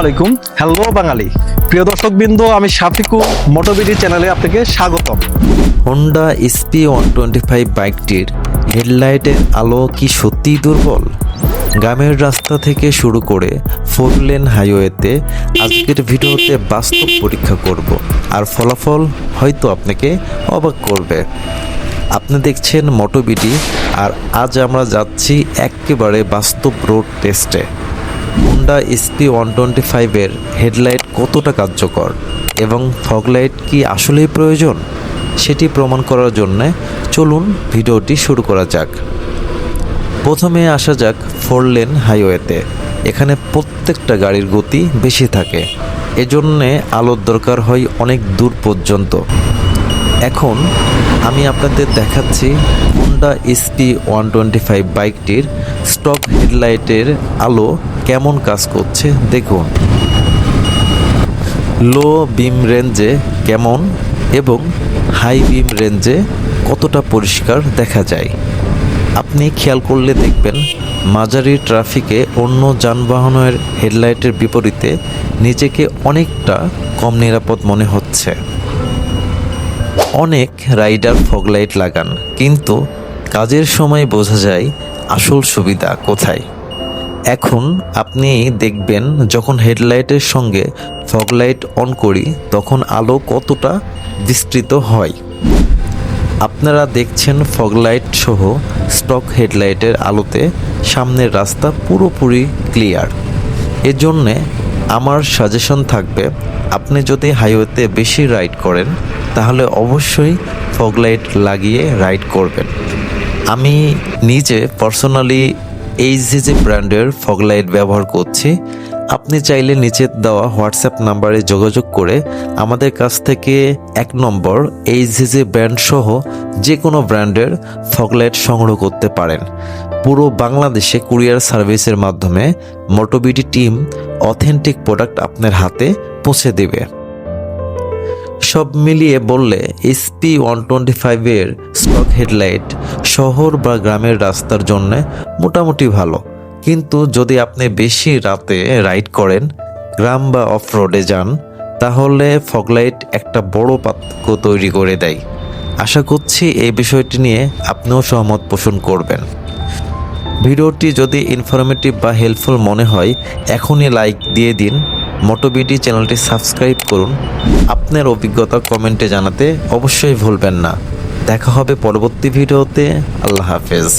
আলাইকুম। হ্যালো বাঙালি। প্রিয় দর্শকবৃন্দ আমি শাফিকু মোটোবিডি চ্যানেলে আপনাকে স্বাগতম। Honda SP one twenty five বাইকটির হেডলাইটের আলো কি সত্যিই দুর্বল? গ্রামের রাস্তা থেকে শুরু করে ফোর লেন হাইওয়েতে আজকের ভিডিওতে বাস্তব পরীক্ষা করব। আর ফলাফল হয়তো আপনাকে অবাক করবে। আপনি দেখছেন মোটোবিডি আর আজ আমরা যাচ্ছি একেবারে বাস্তব রোড টেস্টে। হোন্ডা এসপি ওয়ান টোয়েন্টি ফাইভের হেডলাইট কতটা কার্যকর? এবং ফগলাইট কি আসলেই প্রয়োজন? সেটি প্রমাণ করার জন্যে চলুন ভিডিওটি শুরু করা যাক। প্রথমে আসা যাক ফোর লেন হাইওয়েতে এখানে প্রত্যেকটা গাড়ির গতি বেশি থাকে। এজন্যে আলোর দরকার হয় অনেক দূর পর্যন্ত। এখন আমি আপনাদের দেখাচ্ছি Honda SP one twenty five বাইকটির স্টক হেডলাইটের আলো কেমন কাজ করছে, দেখুন। লো বিম রেঞ্জে কেমন এবং হাই বিম রেঞ্জে কতটা পরিষ্কার দেখা যায়। আপনি খেয়াল করলে দেখবেন, মাঝারি ট্রাফিকে অন্য যানবাহনের হেডলাইটের বিপরীতে নিজেকে অনেকটা কম নিরাপদ মনে হচ্ছে। অনেক রাইডার ফগলাইট লাগান, কিন্তু কাজের সময় বোঝা যায় আসল সুবিধা কোথায়। এখন আপনি দেখবেন যখন হেডলাইটের সঙ্গে ফগলাইট অন করি, তখন আলো কতটা বিস্তৃত হয়। আপনারা দেখছেন ফগলাইট সহ স্টক হেডলাইটের আলোতে সামনের রাস্তা পুরোপুরি ক্লিয়ার। এজন্যে আমার সাজেশন থাকবে, আপনি যদি হাইওয়েতে বেশি রাইড করেন, তাহলে অবশ্যই ফগলাইট লাগিয়ে রাইড করবেন। আমি নিজে পার্সোনালি এইচজিজি ব্র্যান্ডের ফগলাইট ব্যবহার করছি। আপনি চাইলে নিচে দেওয়া হোয়াটসঅ্যাপ নাম্বারে যোগাযোগ করে আমাদের কাছ থেকে এক নম্বর এইচজিজি ব্র্যান্ড সহ যে কোনো ব্র্যান্ডের ফগলাইট সংগ্রহ করতে পারেন। পুরো বাংলাদেশে কুরিয়ার সার্ভিসের মাধ্যমে মোটোবিটি টিম অথেন্টিক প্রোডাক্ট আপনার হাতে পৌঁছে দেবে। সব মিলিয়ে বললে, এসপি ওয়ান টোয়েন্টি ফাইভের স্টক হেডলাইট শহর বা গ্রামের রাস্তার জন্য মোটামুটি ভালো। কিন্তু যদি আপনি বেশি রাতে রাইড করেন, গ্রাম বা অফ রোডে যান, তাহলে ফগলাইট একটা বড় পার্থক্য তৈরি করে দেয়। আশা করছি এই বিষয়টি নিয়ে আপনিও সহমত পোষণ করবেন। ভিডিওটি যদি ইনফরমেটিভ বা হেল্পফুল মনে হয়, এখনই লাইক দিয়ে দিন। মোটোবিডি চ্যানেলটি সাবস্ক্রাইব করুন। আপনার অভিজ্ঞতা কমেন্টে জানাতে অবশ্যই ভুলবেন না। দেখা হবে পরবর্তী ভিডিওতে। আল্লাহ হাফেজ।